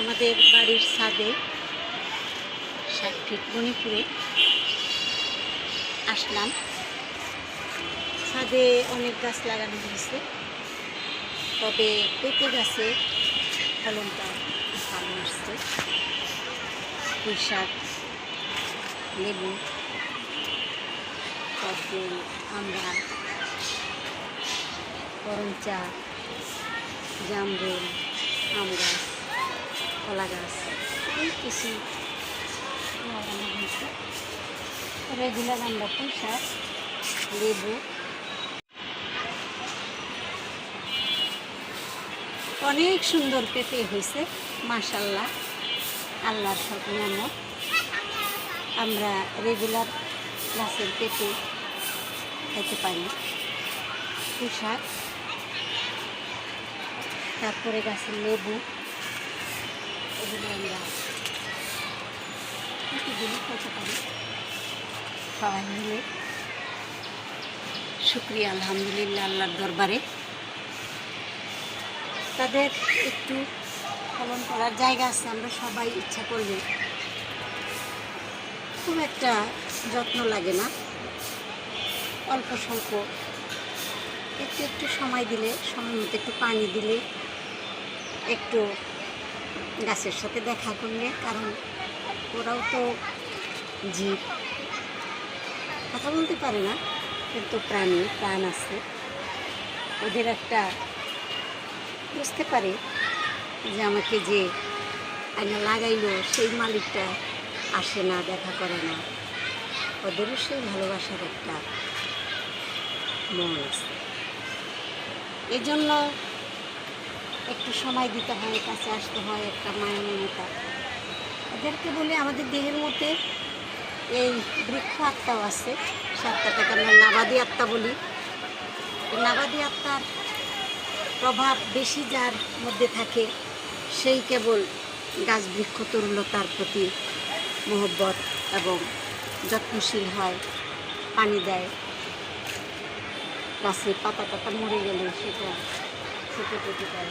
আমাদের বাড়ির ছাদে ষাট ফিট মণিপুরে আসলাম। ছাদে অনেক গাছ লাগানো হয়েছে, তবে পেঁপে গাছে ফলনটা ভালো আসছে। পুঁই শাক, লেবু কদবেল আমরা করমচা জামরুল আম গাছ কলা গাছ। অনেক কিছু লাগানো হয়েছে রেগুলার আমরা পুঁই শাক লেবু। অনেক সুন্দর পেঁপে হয়েছে মাশাল্লাহ। আল্লাহর সব নিয়ামত। আমরা রেগুলার গাছের পেঁপে খেতে পারি। পুঁই শাক। তারপরে গাছের লেবু। এগুলো আমরা পারি সবাই মিলে শুক্রিয়া, আলহামদুলিল্লাহ, আল্লাহর দরবারে। তাদের একটু ফলন করার জায়গা আছে, আমরা সবাই ইচ্ছা করলে খুব একটা যত্ন লাগে না। অল্প স্বল্প, একটু একটু সময় দিলে, সময় মতো একটু পানি দিলে একটু গাছের সাথে দেখা করলে, কারণ ওরাও তো জীব। কথা বলতে পারে না, কিন্তু প্রাণী, প্রাণ আছে। ওদের একটা বুঝতে পারে যে আমাকে যে আইনা লাগাইলো, সেই মালিকটা আসে না, দেখা করে না। ওদেরও সেই ভালোবাসার একটা মন আছে। এই জন্য একটু সময় দিতে হয়, কাছে আসতে হয় একটা মায়া মমতা। এদেরকে বলে আমাদের দেহের মধ্যে এই বৃক্ষ আত্মাও আছে, সে আত্মাটাকে আমরা নাবাদি আত্মা বলি। নাবাদি আত্মার প্রভাব বেশি যার মধ্যে থাকে, সেই কেবল গাছ বৃক্ষ তরুলতার প্রতি মোহব্বত এবং যত্নশীল হয়, পানি দেয়। গাছের পাতা টাতা মরে গেলে সেটা ছোটো পেটে দেয়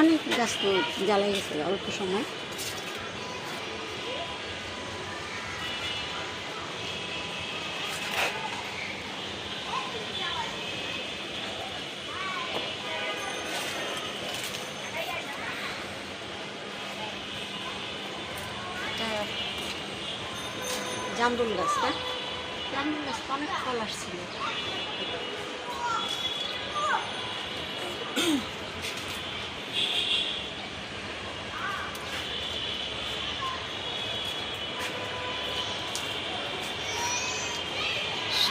অনেক গাছ তো জ্বালাই গেছিল অল্প সময়। জামরুল গাছ, না? জামরুল গাছ তো অনেক ফল আসছিল।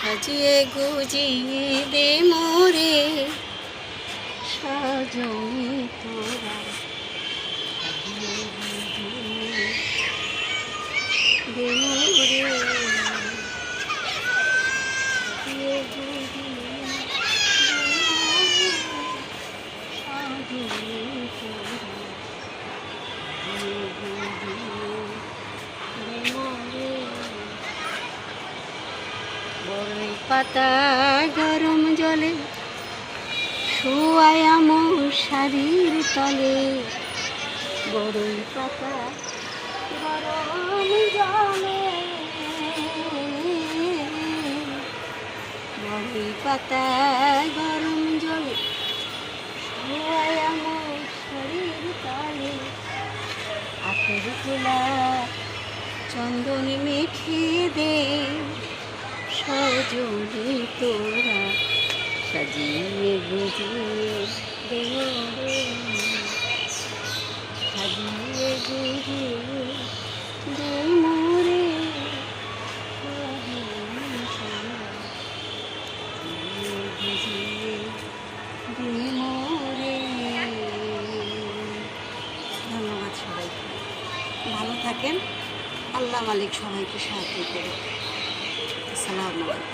সাজিয়ে গুজিয়ে দে মোরে সজনি তোরা সাজিয়ে গুজিয়ে দে মোরে বড়ই পাতা গরম জলে, শুয়ায়া মশারির তলে। বড়ই পাতা গরম জলে বড়ই পাতা গরম জলে, শুয়ায়া মশারির তলে। আখের তোলা চন্দন মেখে দে সজনি তোরা সাজিয়ে গুজিয়ে দেব সাজিয়ে গুজিয়ে দে মোরে সজনি তোরা সাজিয়ে গুজিয়ে দে মোরে ভালো থাকেন। আল্লাহ মালিক সবাইকে সাহায্য করুন আসসালামু আলাইকুম